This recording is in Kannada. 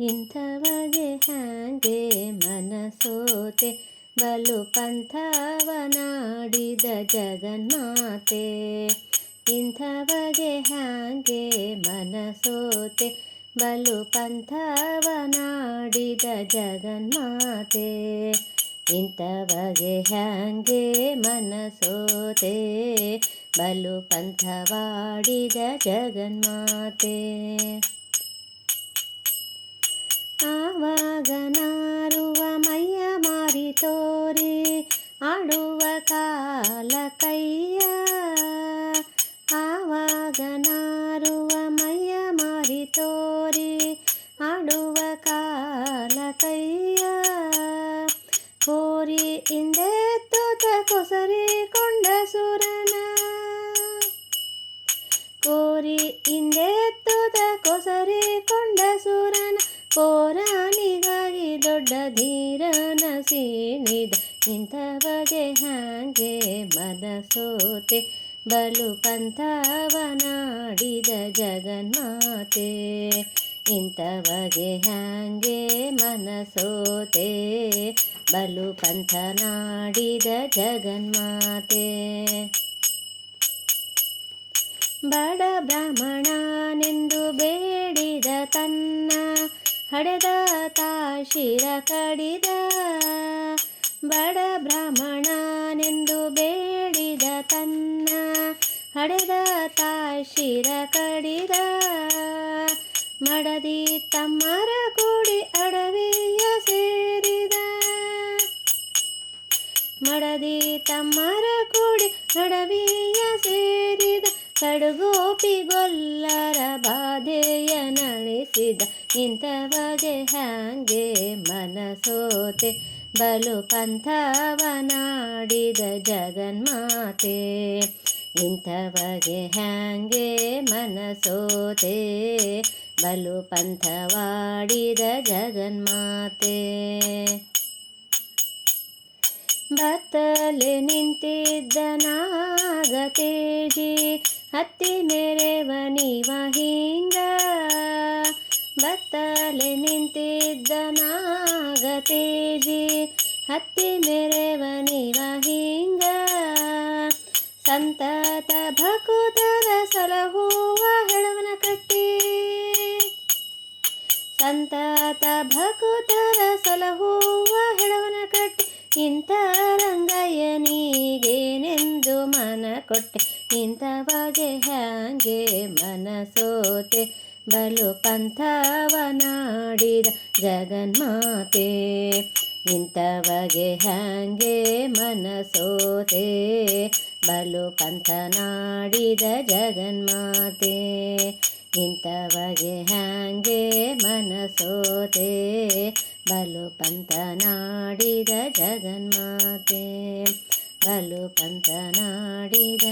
ಇಂಥವಗೆ ಹಾಗೆ ಮನಸೋತೆ, ಬಲು ಪಂಥವನಾಡಿದ ಜಗನ್ಮಾತೆ. ಇಂಥವಗೆ ಹಾಗೆ ಮನಸೋತೆ, ಬಲು ಪಂಥವನಾಡಿದ ಜಗನ್ಮಾತೆ. ಇಂಥವಗೆ ಹ್ಯಾಂಗೆ ಮನಸೋತೆ, ಬಲು ಪಂಥವಾಡಿದ ಜಗನ್ಮಾತೆ. ಆವಾಗ ನಾರುವ ಮೈಯ ಮಾರಿ ತೋರಿ, ಆಡುವ ಕಾಲ ಕೈಯ. ಆವಾಗ ನಾರುವ ಮೈಯ ಮಾರಿ ತೋರಿ, ಆಡುವ ಕಾಲ ಕೈಯ. ಕೋರಿ ಹಿಂದೆ ತೋತ ಕೊಸರಿ ಕೊಂಡ ಸುರನ. ಕೋರಿ ಹಿಂದೆ ತೋತ ಪೋರಾಣಿಗಾಗಿ ದೊಡ್ಡ ಧೀರನ ಸೀಣಿದ ಇಂಥವಗೆ ಹಾಗೆ ಮನಸೋತೆ. ಬಲು ಪಂಥವನಾಡಿದ ಜಗನ್ಮಾತೆ ಇಂಥವಗೆ ಹ್ಯಾಂಗೆ ಮನಸೋತೆ. ಬಲು ಪಂಥನಾಡಿದ ಜಗನ್ಮಾತೆ. ಬಡ ಬ್ರಾಹ್ಮಣನೆಂದು ಬೇಡಿದ ತನ್ನ ಹಡೆದ ಶಿರ ಕಡಿದ ಬಡ ಬ್ರಾಹ್ಮಣನೆಂದು ಬೇಡಿದ ತನ್ನ ಹಡೆದ ಶಿರ ಕಡಿದ ಮಡದಿ ತಮ್ಮರ ಕೂಡಿ ಅಡವಿಯ ಸೇರಿದ ಮಡದಿ ತಮ್ಮರ ಕೂಡಿ ಅಡವಿಯ ಸೇರಿದ ಕಡುಗೋಪಿಗೊಲ್ಲರ ಬಾಧೆಯ ನಡೆಸಿದ ಇಂಥವಗೆ ಹ್ಯಾಂಗೆ ಮನಸೋತೆ, ಬಲು ಪಂಥವನಾಡಿದ ಜಗನ್ಮಾತೆ. ಇಂಥವಗೆ ಹ್ಯಾಂಗೆ ಮನಸೋತೆ, ಬಲು ಪಂಥವಾಡಿದ ಜಗನ್ಮಾತೆ. ಬತ್ತಲೆ ನಿಂತಿದ್ದ ನಾಗತೇಜಿ ಹತ್ತಿ ಮೆರೆವನಿವ ಹಿಂಗ ಬತ್ತಲೆ ನಿಂತಿದ್ದ ನಾಗತೇಜಿ, ಹತ್ತಿ ಮೆರೆವನಿವ ಹಿಂಗ. ಸಂತತ ಭಕುತರ ಸಲಹುವ ಹೆಳವನ ಕಟ್ಟಿ. ಸಂತತ ಭಕುತರ ಸಲಹುವ ಹೆಳವನ ಕಟ್ಟಿ. ಇಂಥ ರಂಗಯ್ಯನಿಗೇನೆಂದು ಮನ ಕೊಟ್ಟೆ. ಇಂಥವಾಗೆ ಹ್ಯಾಂಗೆ ಮನಸೋತೆ ಬಲು ಪಂಥವನಾಡಿದ ಜಗನ್ಮಾತೆ, ಇಂಥವಗೆ ಹಂಗೆ ಮನಸೋತೆ. ಬಲು ಪಂಥನಾಡಿದ ಜಗನ್ಮಾತೆ, ಇಂಥವಗೆ ಹಂಗೆ ಮನಸೋತೆ. ಬಲು ಪಂಥನಾಡಿದ ಜಗನ್ಮಾತೆ, ಬಲು ಪಂಥನಾಡಿದ